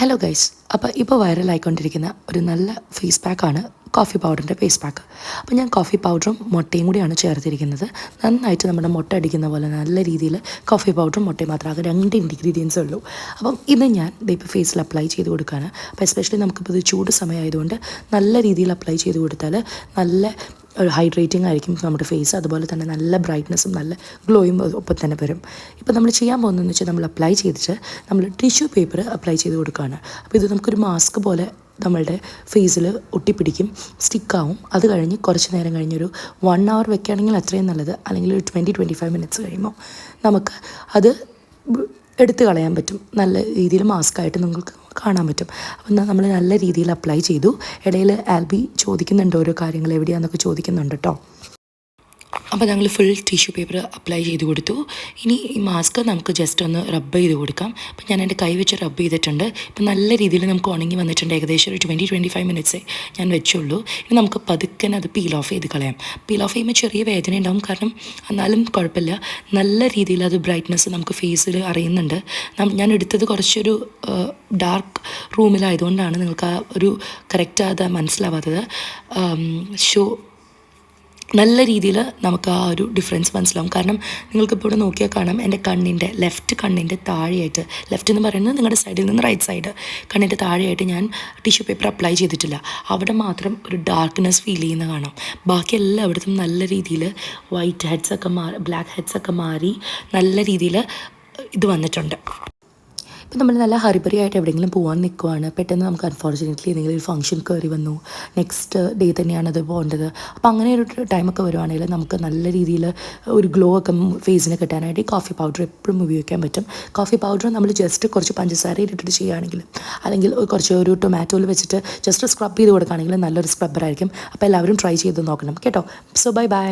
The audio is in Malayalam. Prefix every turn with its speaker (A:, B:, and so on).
A: ഹലോ ഗൈസ് അപ്പോൾ ഇപ്പോൾ വൈറലായിക്കൊണ്ടിരിക്കുന്ന ഒരു നല്ല ഫേസ് പാക്കാണ് കോഫി പൗഡറിന്റെ ഫേസ് പാക്ക് അപ്പോൾ ഞാൻ കോഫി പൗഡറും മുട്ടയും കൂടിയാണ് ചേർത്തിരിക്കുന്നത്. നന്നായിട്ട് നമ്മുടെ മുട്ട അടിക്കുന്ന പോലെ നല്ല രീതിയിൽ കോഫി പൗഡറും മുട്ടയും മാത്രം ആകെ രണ്ട് ഇൻഗ്രീഡിയൻസ് ഉള്ളൂ. അപ്പം ഇത് ഞാൻ ഇപ്പോൾ ഫേസിൽ അപ്ലൈ ചെയ്ത് കൊടുക്കുകയാണ് അപ്പോൾ എസ്പെഷ്യലി നമുക്കിപ്പോൾ ഇത് ചൂട് സമയമായതുകൊണ്ട് നല്ല രീതിയിൽ അപ്ലൈ ചെയ്ത് കൊടുത്താൽ നല്ല ഒരു ഹൈഡ്രേറ്റിംഗ് ആയിരിക്കും നമ്മുടെ ഫേസ് അതുപോലെ തന്നെ നല്ല ബ്രൈറ്റ്നസ്സും നല്ല ഗ്ലോയും ഒപ്പം തന്നെ വരും. ഇപ്പോൾ നമ്മൾ ചെയ്യാൻ പോകുന്നതെന്ന് വെച്ചാൽ നമ്മൾ അപ്ലൈ ചെയ്തിട്ട് നമ്മൾ ടിഷ്യൂ പേപ്പർ അപ്ലൈ ചെയ്ത് കൊടുക്കുകയാണ്. അപ്പോൾ ഇത് നമുക്കൊരു മാസ്ക് പോലെ നമ്മളുടെ ഫേസിൽ ഒട്ടിപ്പിടിക്കും സ്റ്റിക്കാവും അത് കഴിഞ്ഞ് കുറച്ച് നേരം കഴിഞ്ഞൊരു വൺ അവർ വെക്കുകയാണെങ്കിൽ അത്രയും നല്ലത്. അല്ലെങ്കിൽ ഒരു ട്വന്റി ട്വന്റി ഫൈവ് മിനിറ്റ്സ് കഴിയുമ്പോൾ നമുക്ക് അത് എടുത്തു കളയാൻ പറ്റും. നല്ല രീതിയിൽ മാസ്കായിട്ട് നിങ്ങൾക്ക് കാണാൻ പറ്റും. അപ്പം നമ്മൾ നല്ല രീതിയിൽ അപ്ലൈ ചെയ്തു. ഇടയിൽ ആൽബി ചോദിക്കുന്നുണ്ട് ഓരോ കാര്യങ്ങൾ എവിടെയാണെന്നൊക്കെ ചോദിക്കുന്നുണ്ട് കേട്ടോ അപ്പോൾ ഞങ്ങൾ ഫുൾ ടിഷ്യൂ പേപ്പർ അപ്ലൈ ചെയ്ത് കൊടുത്തു. ഇനി ഈ മാസ്ക് നമുക്ക് ജസ്റ്റ് ഒന്ന് റബ്ബ് ചെയ്ത് കൊടുക്കാം. അപ്പം ഞാൻ എന്റെ കൈ വെച്ച് റബ്ബ് ചെയ്തിട്ടുണ്ട്. ഇപ്പം നല്ല രീതിയിൽ നമുക്ക് ഉണങ്ങി വന്നിട്ടുണ്ട്. ഏകദേശം ഒരു ട്വന്റി ട്വന്റി ഫൈവ് മിനിറ്റ്സേ ഞാൻ വെച്ചുള്ളൂ. ഇനി നമുക്ക് പതുക്കെ അത് പീൽ ഓഫ് ചെയ്ത് കളയാം. പീൽ ഓഫ് ചെയ്യുമ്പോൾ ചെറിയ വേദന ഉണ്ടാവും. കാരണം എന്നാലും കുഴപ്പമില്ല. നല്ല രീതിയിൽ അത് ബ്രൈറ്റ്നസ് നമുക്ക് ഫേസിൽ അറിയുന്നുണ്ട്. ഞാൻ എടുത്തത് കുറച്ചൊരു ഡാർക്ക് റൂമിലായതുകൊണ്ടാണ് നിങ്ങൾക്ക് ആ ഒരു കറക്റ്റ് അത് മനസ്സിലാവാത്തത്. ഷോ നല്ല രീതിയിൽ നമുക്ക് ആ ഒരു ഡിഫറൻസ് മനസ്സിലാവും. കാരണം നിങ്ങൾക്കിപ്പോൾ ഇവിടെ നോക്കിയാൽ കാണാം എന്റെ കണ്ണിന്റെ ലെഫ്റ്റ് കണ്ണിന്റെ താഴെയായിട്ട് ലെഫ്റ്റ് എന്ന് പറയുന്നത് നിങ്ങളുടെ സൈഡിൽ നിന്ന് റൈറ്റ് സൈഡ് കണ്ണിന്റെ താഴെയായിട്ട് ഞാൻ ടിഷ്യൂ പേപ്പർ അപ്ലൈ ചെയ്തിട്ടില്ല. അവിടെ മാത്രം ഒരു ഡാർക്ക്നെസ് ഫീൽ ചെയ്യുന്ന കാണാം. ബാക്കി എല്ലായിടത്തും നല്ല രീതിയിൽ വൈറ്റ് ഹെഡ്സൊക്കെ മാറി ബ്ലാക്ക് ഹെഡ്സൊക്കെ മാറി നല്ല രീതിയിൽ ഇത് വന്നിട്ടുണ്ട്. ഇപ്പം നമ്മൾ നല്ല ഹറിബറി ആയിട്ട് എവിടെയെങ്കിലും പോകാൻ നിൽക്കുവാണ് പെട്ടെന്ന് നമുക്ക് അൺഫോർച്ചുനേറ്റ്ലി എന്തെങ്കിലും ഒരു ഫംഗ്ഷൻ കയറി വന്നു. നെക്സ്റ്റ് ഡേ തന്നെയാണ് അത് പോകേണ്ടത്. അപ്പോൾ അങ്ങനെ ഒരു ടൈമൊക്കെ വരുവാണെങ്കിൽ നമുക്ക് നല്ല രീതിയിൽ ഒരു ഗ്ലോ ഒക്കെ ഫേസിന് കിട്ടാനായിട്ട് ഈ കോഫി പൗഡർ എപ്പോഴും ഉപയോഗിക്കാൻ പറ്റും. കോഫി പൗഡർ നമ്മൾ ജസ്റ്റ് കുറച്ച് പഞ്ചസാര ഇട്ടിട്ട് ചെയ്യുകയാണെങ്കിൽ അല്ലെങ്കിൽ കുറച്ച് ഒരു ടൊമാറ്റോയിൽ വെച്ചിട്ട് ജസ്റ്റ് സ്ക്രബ് ചെയ്ത് കൊടുക്കുകയാണെങ്കിൽ നല്ലൊരു സ്ക്രബ്ബറായിരിക്കും അപ്പോൾ എല്ലാവരും ട്രൈ ചെയ്ത് നോക്കണം. കേട്ടോ? So bye bye